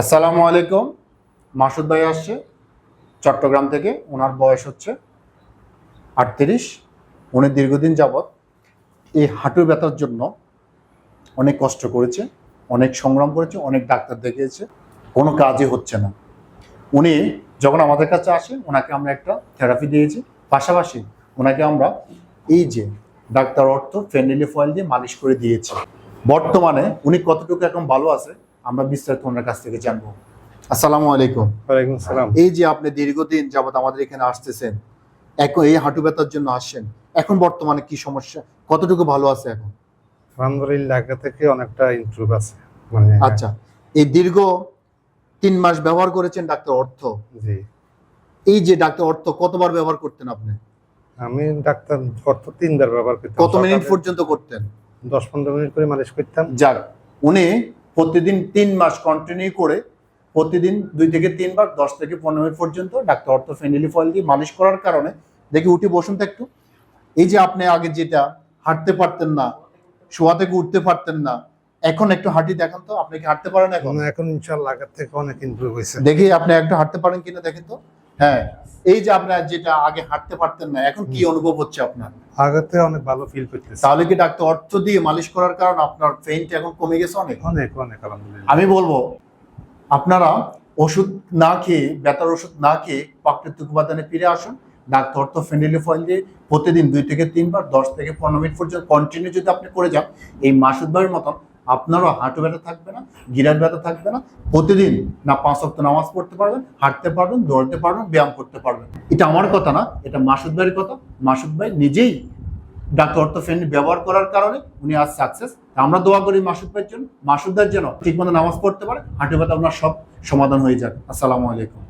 আসসালামু আলাইকুম। মাসুদ ভাই আসছে চট্টগ্রাম থেকে। ওনার বয়স হচ্ছে আটত্রিশ। উনি দীর্ঘদিন যাবৎ এই হাঁটু ব্যথার জন্য অনেক কষ্ট করেছে, অনেক সংগ্রাম করেছে, অনেক ডাক্তার দেখিয়েছে। কোনো কাজই হচ্ছে না। উনি যখন আমাদের কাছে আসে ওনাকে আমরা একটা থেরাপি দিয়েছি। পাশাপাশি ওনাকে আমরা এই যে ডাক্তার অর্থ ফেন্ডেলি ফয়েল দিয়ে মালিশ করে দিয়েছি। বর্তমানে উনি কতটুকু এখন ভালো আছে আমরা বিস্তারিত ওনার কাছ থেকে জানব। আসসালামু আলাইকুম। ওয়ালাইকুম সালাম এই যে আপনি দীর্ঘদিন যাবত আমাদের এখানে আসতেছেন এখন এই হাঁটু ব্যথার জন্য আসছেন এখন বর্তমানে কি সমস্যা? কতটুকু ভালো আছে এখন? আলহামদুলিল্লাহ আগে থেকে অনেকটা ইমপ্রুভ আছে। মানে আচ্ছা এই দীর্ঘ তিন মাস ব্যবহার করেছেন ডাক্তার অর্থ? জি। এই যে ডাক্তার অর্থ কতবার ব্যবহার করতেন আপনি? আমি ডাক্তার অর্থ তিনবার ব্যবহার করতাম। কত মিনিট পর্যন্ত করতেন? দশ পনেরো মিনিট করে মালিশ করতাম। যাক উনি প্রতিদিন তিন মাস কন্টিনিউ করে প্রতিদিন দুই থেকে তিনবার দশ থেকে পনেরো মিনিট পর্যন্ত ডাক্তার অর্থ ফেন্ডিলি ফয়েল দিয়ে মালিশ করার কারণে দেখি উঠে বসুন তো একটু। এই যে আপনি আগে যেটা হাঁটতে পারতেন না শোয়া থেকে উঠতে পারতেন না এখন একটু হাঁটি দেখান তো আপনি কি হাঁটতে পারেন এখন? এখন এখন ইনশাল্লাহ আগের থেকে অনেক ইমপ্রুভ হয়েছে। দেখি আপনি একটু হাঁটতে পারেন কিনা দেখেন তো। হ্যাঁ এই যে আপনার যেটা আগে হাঁটতে পারতেন না এখন কি অনুভব হচ্ছে আপনার? থেকে অনেক ভালো ফিল করতে তাহলে কি ডাক্তার অর্থ দিয়ে মালিশ করার কারণ আপনার পেইন্ট এখন কমে গেছে অনেক? অনেক অনেক আলহামদুলিল্লাহ। আমি বলব আপনারা ওষুধ না খেয়ে ব্যথার ওষুধ না খেয়ে প্রাকৃতিক উপাদানে ফিরে আসুন। ডাক্তার অর্থ ফেনিলি ফয়েল দিয়ে প্রতিদিন দুই থেকে তিনবার দশ থেকে পনেরো মিনিট পর্যন্ত কন্টিনিউ যদি আপনি করে যান এই মাসুদ ভাইয়ের মতন আপনারও হাঁটু ব্যথা থাকবে না গিরার ব্যথা থাকবে না, প্রতিদিন না পাঁচ সপ্তাহ নামাজ পড়তে পারবেন, হাঁটতে পারবেন, দৌড়তে পারবেন, ব্যায়াম করতে পারবেন। এটা আমার কথা না, এটা মাসুদ ভাইয়ের কথা। মাসুদ ভাই নিজেই ডাক্তার অর্থ ফ্রেন্ড ব্যবহার করার কারণে উনি আজ সাকসেস আমরা দোয়া করি মাসুদ ভাইয়ের জন্য, মাসুদ ভাইয়ের জন্য ঠিকমতো নামাজ পড়তে পারে, হাঁটু ব্যথা আপনার সব সমাধান হয়ে যাবে। আসসালামু আলাইকুম।